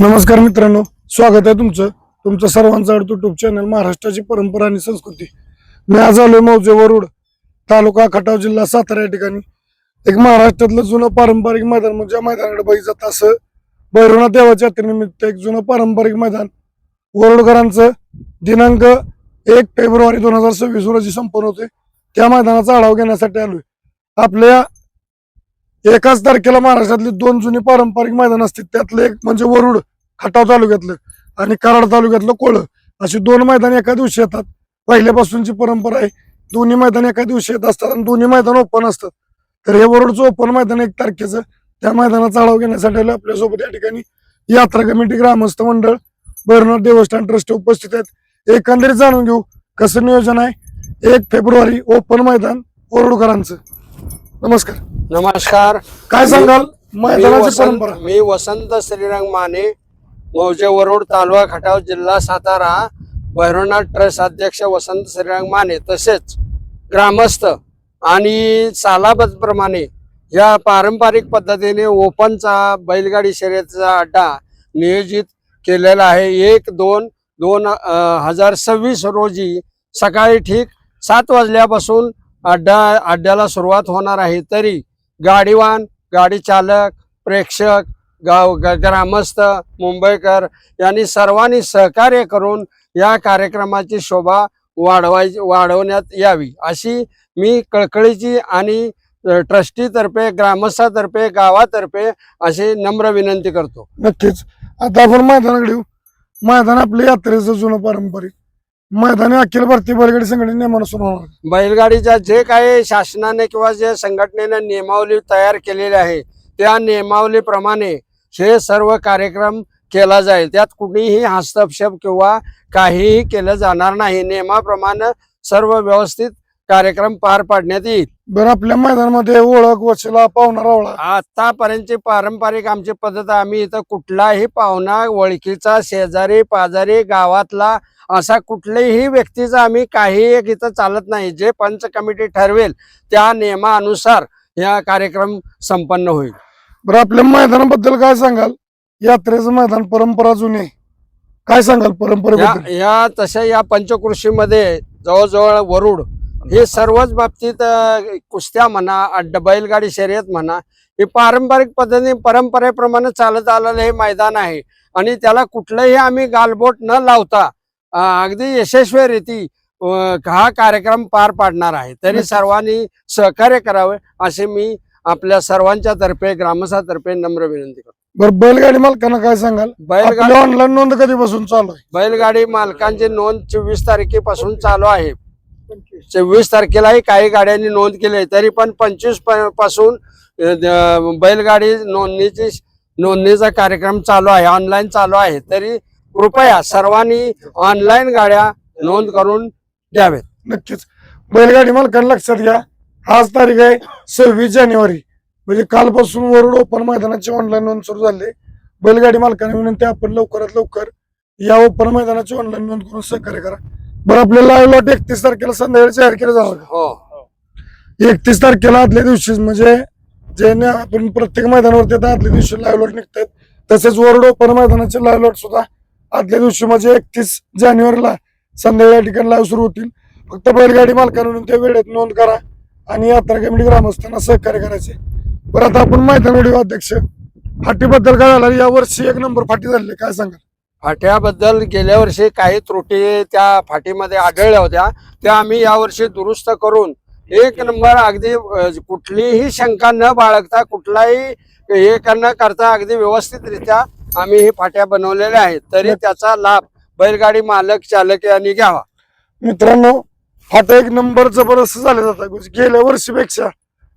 नमस्कार मित्रांनो स्वागत आहे तुमचं. तुमचं सर्वांचं युट्यूब चॅनल महाराष्ट्राची परंपरा आणि संस्कृती. मी आज आलोय मौजे वरुड तालुका खटाव जिल्हा सातारा या ठिकाणी. एक महाराष्ट्रातलं जुनं पारंपरिक मैदान म्हणजे मैदानाकडे बघित जात असं भैरवनाथ देवाच्या यात्रेनिमित्त एक जुनं पारंपरिक मैदान. वरुडकरांचं दिनांक एक फेब्रुवारी दोन हजार सव्वीस रोजी संपन्न होते त्या मैदानाचा आढावा घेण्यासाठी आलोय. आपल्या एकाच तारखेला महाराष्ट्रातली दोन जुनी पारंपरिक मैदान असतील. त्यातलं एक म्हणजे वरुड खटाव तालुक्यातलं आणि कराड तालुक्यातलं कोळ. अशी दोन मैदान एका दिवशी येतात. पहिल्यापासूनची परंपरा आहे दोन्ही मैदान एका दिवशी येत असतात आणि दोन्ही मैदान ओपन असतात. तर हे वरुडचं ओपन मैदान एक तारखेचं. त्या मैदानाचा आढावा घेण्यासाठी आपल्यासोबत या ठिकाणी यात्रा कमिटी ग्रामस्थ मंडळ भैरवनाथ देवस्थान ट्रस्ट उपस्थित आहेत. एकंदरीत जाणून घेऊ कसं नियोजन आहे. एक फेब्रुवारी ओपन मैदान वरुडकरांचं. नमस्कार. नमस्कार. काय सांगाल? मैदानाची वसंत परंपरा. मी वसंत श्रीरंग माने मौजे वरोड तालुका खटाव जिल्हा सातारा भैरवनाथ ट्रस्ट अध्यक्ष वसंत श्रीरंग माने तसेच ग्रामस्थ आणि सालाबतप्रमाणे या पारंपरिक पद्धतीने ओपनचा बैलगाडी शर्यतीचा अड्डा नियोजित केलेला आहे. एक दोन दोन अं, हजार सव्वीस रोजी सकाळी ठीक सात वाजल्यापासून अड्डा अड्ड्याला सुरुवात होणार आहे. तरी गाडीवान गाडी चालक प्रेक्षक गाव ग- ग्रामस्थ मुंबईकर यांनी सर्वांनी सहकार्य करून या कार्यक्रमाची शोभा वाढवाय वाढवण्यात यावी. अशी मी कळकळीची आणि ट्रस्टीतर्फे ग्रामस्थातर्फे गावातर्फे अशी नम्र विनंती करतो. नक्कीच. आता आपण मैदानाकडे येऊ. मैदान आपल्या यात्रेचं जुनं पारंपरिक. मैदान अखिल भारतीय बैलगाडी संघटने नियमानुसार होणार बैलगाडीच्या जे काही शासनाने किंवा जे संघटनेने नियमावली तयार केलेली आहे त्या नियमावलीप्रमाणे हे सर्व कार्यक्रम केला जाईल. त्यात कुणीही हस्तक्षेप किंवा काहीही केलं जाणार नाही. नियमाप्रमाणे सर्व व्यवस्थित कार्यक्रम पार पाडण्यात येईल. बरं आपल्या मैदानामध्ये ओळख वशिला पाहुणा रावळा. आतापर्यंतची पारंपरिक आमची पद्धत आम्ही इथं कुठलाही पाहुणा ओळखीचा शेजारी पाजारी गावातला असा कुठल्याही व्यक्तीचा आम्ही काही एक इथं चालत नाही. जे पंच कमिटी ठरवेल त्या नियमानुसार या कार्यक्रम संपन्न होईल. बरं आपल्या मैदानाबद्दल काय सांगाल? यात्रेचं मैदान परंपरा जुनी आहे. काय सांगाल या परंपरेबद्दल या तशा या पंचकृषीमध्ये जवळजवळ वरुड हे सर्वच बाबतीत कुस्त्या म्हणा अड्ड बैलगाडी शर्यत म्हणा हे पारंपरिक पद्धतीने परंपरेप्रमाणे चालत आलेलं हे मैदान आहे. आणि त्याला कुठलंही आम्ही गालबोट न लावता अगदी यशस्वी अ, हा कार्यक्रम पार पाडणार आहे. तरी. सर्वांनी सहकार्य करावे असे मी आपल्या सर्वांच्या तर्फे ग्रामस्थातर्फे नम्र विनंती करतो. बरं बैलगाडी मालकांना काय सांगाल? बैलगाडी ऑनलाईन नोंद कधीपासून चालू आहे? बैलगाडी मालकांची नोंद चोवीस तारखेपासून चालू आहे. चोवीस तारखेलाही काही गाड्यांनी नोंद केली आहे. तरी पण पंचवीसपासून बैलगाडी नोंदणीची नोंदणीचा कार्यक्रम चालू आहे ऑनलाईन चालू आहे. तरी कृपया सर्वांनी ऑनलाईन गाड्या नोंद करून द्यावेत नक्कीच. बैलगाडी मालकांना लक्षात घ्या आज तारीख आहे सव्वीस जानेवारी. म्हणजे कालपासून वरुड ओपन मैदानाची ऑनलाईन नोंद सुरू झाली. बैलगाडी मालकांना विनंती आपण लवकरात लवकर या ओपन मैदानाची ऑनलाईन नोंद करून सहकार्य करा. बरं आपल्याला लॉट एकतीस तारखेला संध्याकाळी जाहीर केलं जाणार? हो. एकतीस तारखेला आदल्या दिवशी म्हणजे जे आपण प्रत्येक मैदानावरती आता आदल्या दिवशी लाईव्ह लॉट निघतात तसेच वरुड ओपन मैदानाचे लाईव्ह लॉट सुद्धा आदल्या दिवशी म्हणजे एकतीस जानेवारीला संध्याकाळी या ठिकाणी लाईव्ह सुरू होतील. फक्त बैलगाडी मालकांकडून त्या वेळेत नोंद करा आणि यात्रा कमिटी ग्रामस्थांना सहकार्य करायचे. बरं आता आपण मैदान अध्यक्ष फाटीबद्दल काय झालं? या वर्षी एक नंबर फाटी झाली काय सांगा फाट्याबद्दल गेल्या वर्षी काही त्रुटी त्या फाटीमध्ये आढळल्या होत्या त्या आम्ही यावर्षी दुरुस्त करून एक नंबर अगदी कुठलीही शंका न बाळगता कुठलाही हे न करता अगदी व्यवस्थितरित्या आम्ही ही फाट्या बनवलेल्या आहेत. तरी त्याचा लाभ बैलगाडी मालक चालक यांनी घ्यावा. मित्रांनो फाटा एक नंबर जबरदस्त झाले जातात. गेल्या वर्षीपेक्षा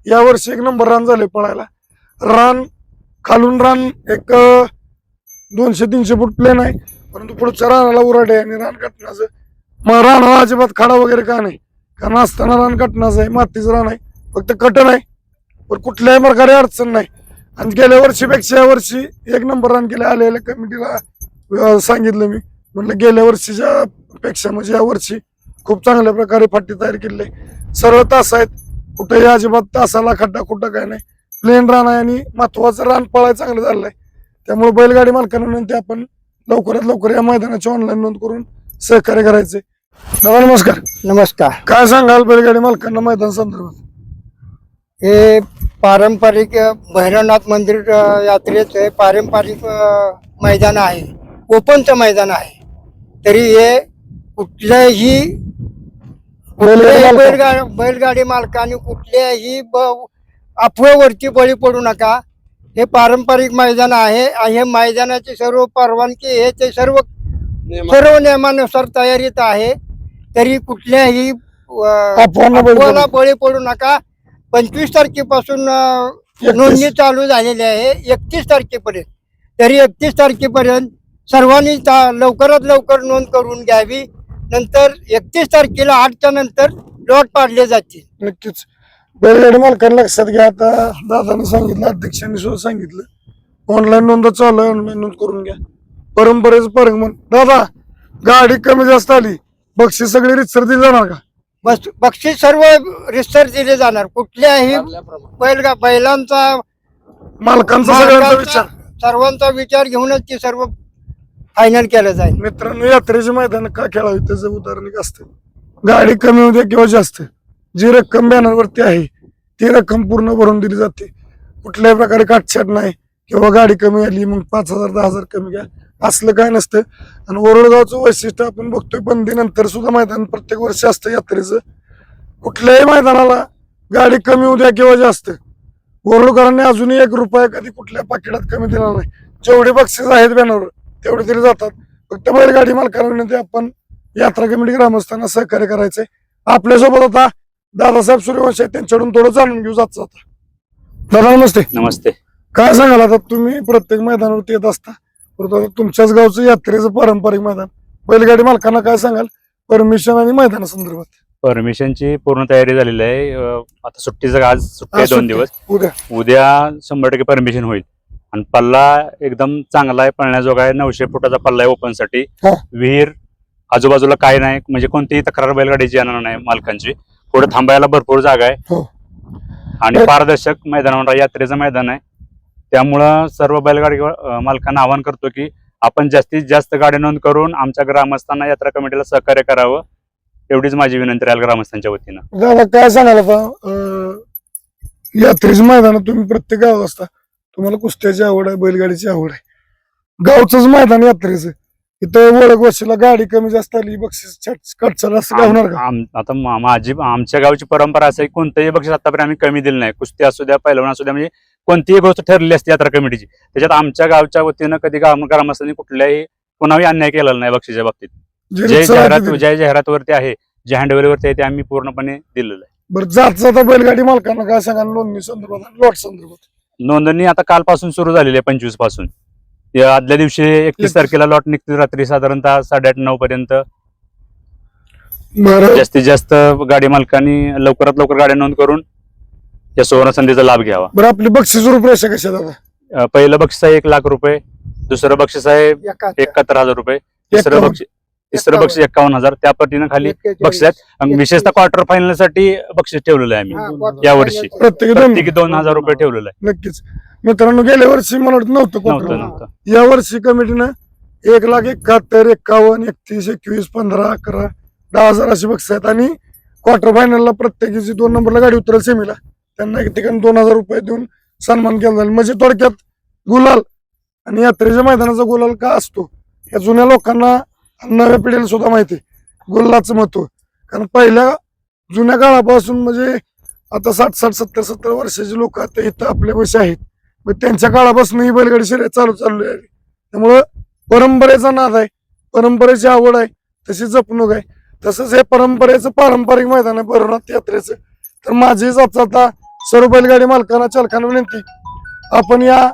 या वर्षी एक नंबर रान झाले पळायला. रान खालून रान एक दोनशे तीनशे फूट प्लेन आहे. परंतु पुढच्या रानाला उराट आहे आणि रान मग रानाला अजिबात खाडा वगैरे का नाही? कारण असताना रान आहे मातीचं रान आहे. फक्त कटन आहे. पण कुठल्याही प्रकारे अडचण नाही. आणि गेल्या वर्षीपेक्षा या वर्षी एक नंबर रान केले आलेल्या कमिटीला सांगितलं मी. म्हटलं गेल्या वर्षीच्या पेक्षा म्हणजे या वर्षी खूप चांगल्या प्रकारे फाटी तयार केले आहे. तास आहेत. कुठेही अजिबात तासाला खड्डा कुठं काय नाही. प्लेन रान आहे आणि महत्वाचं रान पळाय चांगलं झालं आहे त्यामुळे बैलगाडी मालकांना विनंती आपण लवकरात लवकर या मैदानाची ऑनलाईन नोंद करून सहकार्य करायचे. दादा नमस्कार. नमस्कार. काय सांगाल बैलगाडी मालकांना मैदान संदर्भात? हे पारंपरिक भैरवनाथ मंदिर यात्रेचं हे पारंपरिक मैदान आहे. ओपनचं मैदान आहे. तरी हे कुठल्याही कुठल्याही बैलगाडी बैलगाडी मालकाने कुठल्याही ब- अफवेवरती बळी पडू नका. हे पारंपरिक मैदान आहे आणि हे मैदानाची सर्व परवानगी हे ते सर्व सर्व नियमानुसार तयारीत आहे. तरी कुठल्याही अफवाला बळी पडू नका. पंचवीस तारखेपासून. नोंदणी चालू झालेली आहे. एकतीस तारखेपर्यंत. तरी एकतीस तारखेपर्यंत सर्वांनी लवकरात लवकर नोंद करून घ्यावी. नंतर एकतीस तारखेला आठच्या नंतर लॉट पाडले जातील. नक्कीच. बैलगाडी मालकांना लक्षात घ्या आता दादाने सांगितलं अध्यक्षांनी सुद्धा सांगितलं. ऑनलाईन नोंद चालू आहे ऑनलाईन नोंद करून घ्या. परंपरेचं परगमन दादा गाडी कमी जास्त आली. बक्षीस सगळी रितसर दिली जाणार का? बस बक्षीस सर्व रिसर्च दिले जाणार. कुठल्याही बैलगा बैलांचा मालकांचा सगळ्यांचा विचार. सर्वांचा विचार घेऊनच ते सर्व फायनल केलं जाईल. मित्रांनो यात्रेचे मैदान का खेळावी त्याचं उदाहरण असतं. गाडी कमी होते किंवा जास्त. जी रक्कम बॅनरवरती आहे ती रक्कम पूर्ण भरून दिली जाते. कुठल्याही प्रकारे काटछाट नाही. किंवा गाडी कमी आली मग पाच हजार दहा हजार कमी घ्या. असलं काय नसतं. आणि ओरडगावचं वैशिष्ट्य आपण बघतोय बंदीनंतर सुद्धा मैदान प्रत्येक वर्षी असतं यात्रेचं. कुठल्याही मैदानाला गाडी कमी होऊ द्या किंवा जास्त. ओरडकरांनी अजूनही एक रुपया कधी कुठल्या पाकिटात कमी दिला नाही. जेवढे बक्षीस आहेत बॅनरवर तेवढे तरी जातात. फक्त बैलगाडी मालकांना विनंती आपण यात्रा कमिटी ग्रामस्थांना सहकार्य करायचंय. आपल्यासोबत आता दादासाहेब सूर्यवंशी आहेत त्यांच्याकडून थोडं जाणून घेऊ जात आता दादा नमस्ते. नमस्ते. काय सांगाल आता? तुम्ही प्रत्येक मैदानावरती येत असता. परंतु आता तुमच्याच गावचं यात्रेचं पारंपरिक मैदान. बैलगाडी मालकांना काय सांगाल? परमिशन आणि मैदानासंदर्भात. परमिशनची पूर्ण तयारी झालेली आहे. अं, आता सुट्टीचं आज सुट्टी आहे दोन. दिवस. उद्या. उद्या शंभर टक्के परमिशन होईल. आणि पल्ला एकदम चांगला आहे. पळण्याजोगा आहे. नऊशे फुटाचा पल्ला आहे ओपनसाठी हा. विहीर आजूबाजूला काय नाही. म्हणजे कोणतीही तक्रार बैलगाडीची येणार नाही मालकांची. पुढे थांबायला भरपूर जागा आहे. हो. आणि पारदर्शक मैदानावर यात्रेचं मैदान आहे. त्यामुळं सर्व बैलगाडी मालकांना आवाहन करतो की आपण जास्तीत जास्त गाडी नोंद करून आमच्या ग्रामस्थांना यात्रा कमिटीला सहकार्य करावं. एवढीच माझी विनंती राहील ग्रामस्थांच्या वतीनं. दादा काय सांगाल यात्रेच्या मैदानात तुम्ही प्रत्येक गावात असता. तुम्हाला कुस्त्याची आवड आहे बैलगाडीची आवड आहे. गावचंच मैदान यात्रेचं. इथं ओळख वर्षीला गाडी कमी जास्त आली बक्षीस छट- असं काय होणार का? आम- आता मा- माझी आमच्या गावची परंपरा असं कोणतंही बक्षीस आतापर्यंत आम्ही कमी दिलं नाही. कुस्ती असू द्या पैलवान असू द्या म्हणजे कोणतीही गोष्ट ठरलेली असते यात्रा कमिटीची. त्याच्यात आमच्या गावच्या वतीनं कधी गाव ग्रामस्थांनी कुठल्याही कोणाही अन्याय केलेला नाही बक्षीच्या बाबतीत. जे जे जाहिरात ते- ज्या जाहिरातवरती आहे जे हँडवेलवरती आहे ते आम्ही पूर्णपणे दिलेलं आहे. बरं जात जाता बैलगाडी मालकांना काय सांगाल? नोंदणी संदर्भात आणि लॉट संदर्भात. नोंदणी आता कालपासून सुरू झालेली आहे पंचवीसपासून या आदल्या दिवशी एकतीस. तारखेला लॉट निघते रात्री साधारणतः साडेआठ नऊ पर्यंत. बरं. जास्तीत जास्त गाडी मालकांनी लवकरात लवकर गाड्या नोंद करून या सुवर्ण संधीचा लाभ घ्यावा. बरं आपली बक्षीस रुपये कशा दादा अ, पहिलं बक्षीस आहे एक लाख रुपये दुसरं बक्षीस आहे एका- एकाहत्तर हजार रुपये तिसरं. बक्षीस तिसरं एकावन्न. बक्षीस एकावन्न हजार. त्या पटीनं खाली. बक्षीस आहेत. आणि विशेषतः क्वार्टर फायनलसाठी बक्षीस ठेवलेलं आहे आम्ही. यावर्षी. प्रत्येकी दोन. हजार रुपये ठेवलेलं आहे. नक्कीच. मित्रांनो गेल्या वर्षी मला वाटतं नव्हतं या वर्षी कमिटीनं एक लाख एकाहत्तर एकावन्न एकतीस एकवीस पंधरा अकरा दहा हजार अशी बक्षीस आहेत. आणि क्वार्टर फायनलला प्रत्येकीची दोन नंबरला गाडी उतरेल सेमीला त्यांना एक ठिकाणी दोन हजार रुपये देऊन सन्मान केला जाईल. म्हणजे थोडक्यात गुलाल आणि यात्रेच्या मैदानाचा गुलाल का असतो? या जुन्या लोकांना नव्या पिढीला सुद्धा माहिती आहे. गुल्लाचं महत्त्व. कारण पहिल्या जुन्या काळापासून म्हणजे आता साठ साठ सत्तर सत्तर वर्षाचे लोक आता इथं आपल्या पैसे आहेत. मग त्यांच्या काळापासून ही बैलगाडी शर्यत चालू चालू आहे. त्यामुळं परंपरेचा नाद आहे. परंपरेची आवड आहे. तशी जपणूक आहे. तसंच हे परंपरेचं पारंपरिक मैदान आहे भरवनाथ यात्रेचं. तर माझी जात आता सर्व बैलगाडी मालकांना चालकांना विनंती आपण या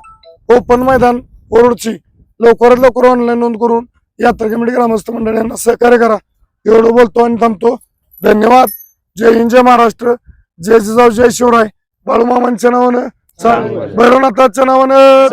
ओपन मैदान ओरोडची लवकरात लवकर ऑनलाईन नोंद करून यात्रा कमिटी ग्रामस्थ मंडळ यांना सहकार्य करा. एवढं बोलतो आणि थांबतो. धन्यवाद. जय हिंद जय महाराष्ट्र. जय जिजाऊ जय शिवराय. बाळूमामांच्या नावानं भैरवनाथाच्या नावानं